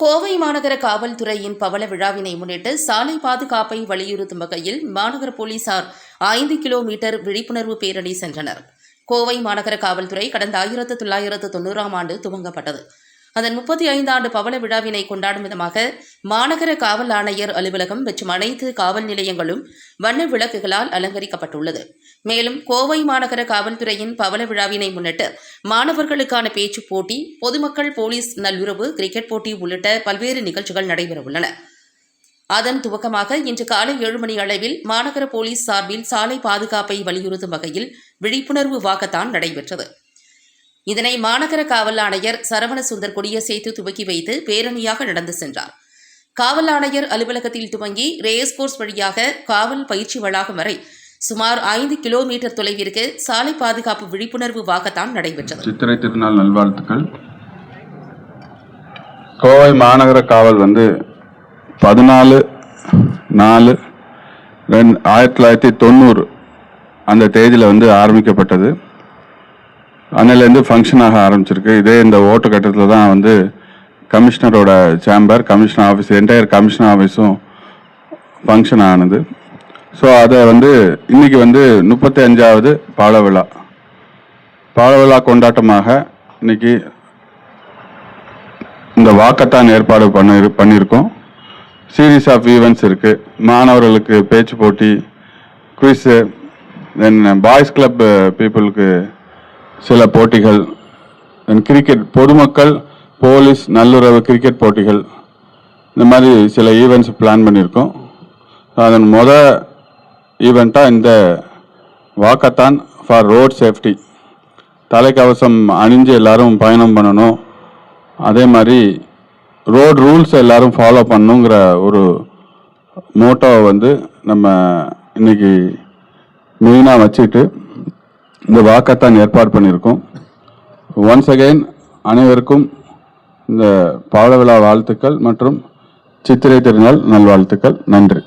கோவை மாநகர காவல்துறையின் பவள விழாவினை முன்னிட்டு சாலை பாதுகாப்பை வலியுறுத்தும் வகையில் மாநகர போலீசார் ஐந்து கிலோமீட்டர் விழிப்புணர்வு பேரணி சென்றனர். கோவை மாநகர காவல்துறை கடந்த ஆயிரத்து தொள்ளாயிரத்து தொண்ணூறாம் ஆண்டு துவங்கப்பட்டது. அதன் முப்பத்தி ஐந்தாண்டு பவள விழாவினை கொண்டாடும் விதமாக மாநகர காவல் ஆணையர் அலுவலகம் மற்றும் அனைத்து காவல் நிலையங்களும் வண்ண விளக்குகளால் அலங்கரிக்கப்பட்டுள்ளது. மேலும் கோவை மாநகர காவல்துறையின் பவள விழாவினை முன்னிட்டு மாணவர்களுக்கான பேச்சுப் போட்டி பொதுமக்கள் போலீஸ் நல்லுறவு கிரிக்கெட் போட்டி உள்ளிட்ட பல்வேறு நிகழ்ச்சிகள் நடைபெறவுள்ளன. அதன் துவக்கமாக இன்று காலை ஏழு மணி அளவில் மாநகர போலீஸ் சார்பில் சாலை பாதுகாப்பை வலியுறுத்தும் வகையில் விழிப்புணர்வு வாக்கத்தான் நடைபெற்றது. இதனை மாநகர காவல் ஆணையர் சரவணசுந்தர் கொடியசைத்து துவக்கி வைத்து பேரணியாக நடந்து சென்றார். காவல் ஆணையர் அலுவலகத்தில் துவங்கி ரேஸ் கோர்ஸ் வழியாக காவல் பயிற்சி வளாகம் வரை சுமார் ஐந்து கிலோமீட்டர் தொலைவிற்கு சாலை பாதுகாப்பு விழிப்புணர்வு வாக்கத்தான் நடைபெற்றது. சித்திரை திருநாள் நல்வாழ்த்துக்கள். கோவை மாநகர காவல் வந்து பதினாலு நாலு ரெண்டு ஆயிரத்தி தொள்ளாயிரத்தி தொண்ணூறு அந்த தேதியில் வந்து ஆரம்பிக்கப்பட்டது. அன்னிலேருந்து ஃபங்க்ஷன் ஆக ஆரம்பிச்சிருக்கு. இதே இந்த ஓட்டு கட்டத்தில் தான் வந்து கமிஷனரோட chamber commissioner office entire commissioner ஆஃபீஸும் function ஆனது. ஸோ அதை வந்து இன்றைக்கி வந்து முப்பத்தி அஞ்சாவது பாலவிழா பாலவிழா கொண்டாட்டமாக இன்னைக்கு இந்த வாக்கத்தான் ஏற்பாடு பண்ணி பண்ணியிருக்கோம். சீரீஸ் ஆஃப் ஈவெண்ட்ஸ் இருக்குது மாணவர்களுக்கு பேச்சு போட்டி குவிஸு தென் பாய்ஸ் கிளப் பீப்புளுக்கு சில போட்டிகள். கிரிக்கெட் பொதுமக்கள் போலீஸ் நல்லுறவு கிரிக்கெட் போட்டிகள். இந்த மாதிரி சில ஈவெண்ட்ஸ் பிளான் பண்ணியிருக்கோம். அதன் முத ஈவெண்ட்டாக இந்த வாக்கத்தான் ஃபார் ரோட் சேஃப்டி தலைக்கவசம் அணிஞ்சு எல்லாரும் பயணம் பண்ணணும். அதே மாதிரி ரோட் ரூல்ஸ் எல்லாரும் ஃபாலோ பண்ணணுங்கிற ஒரு மோட்டோவை வந்து நம்ம இன்னைக்கு மெயினாக வச்சுட்டு இந்த வாக்கத்தான் ஏற்பாடு பண்ணியிருக்கோம். ஒன்ஸ் அகைன் அனைவருக்கும் இந்த பாலவிழா வாழ்த்துக்கள் மற்றும் சித்திரை திருநாள் நல்வாழ்த்துக்கள். நன்றி.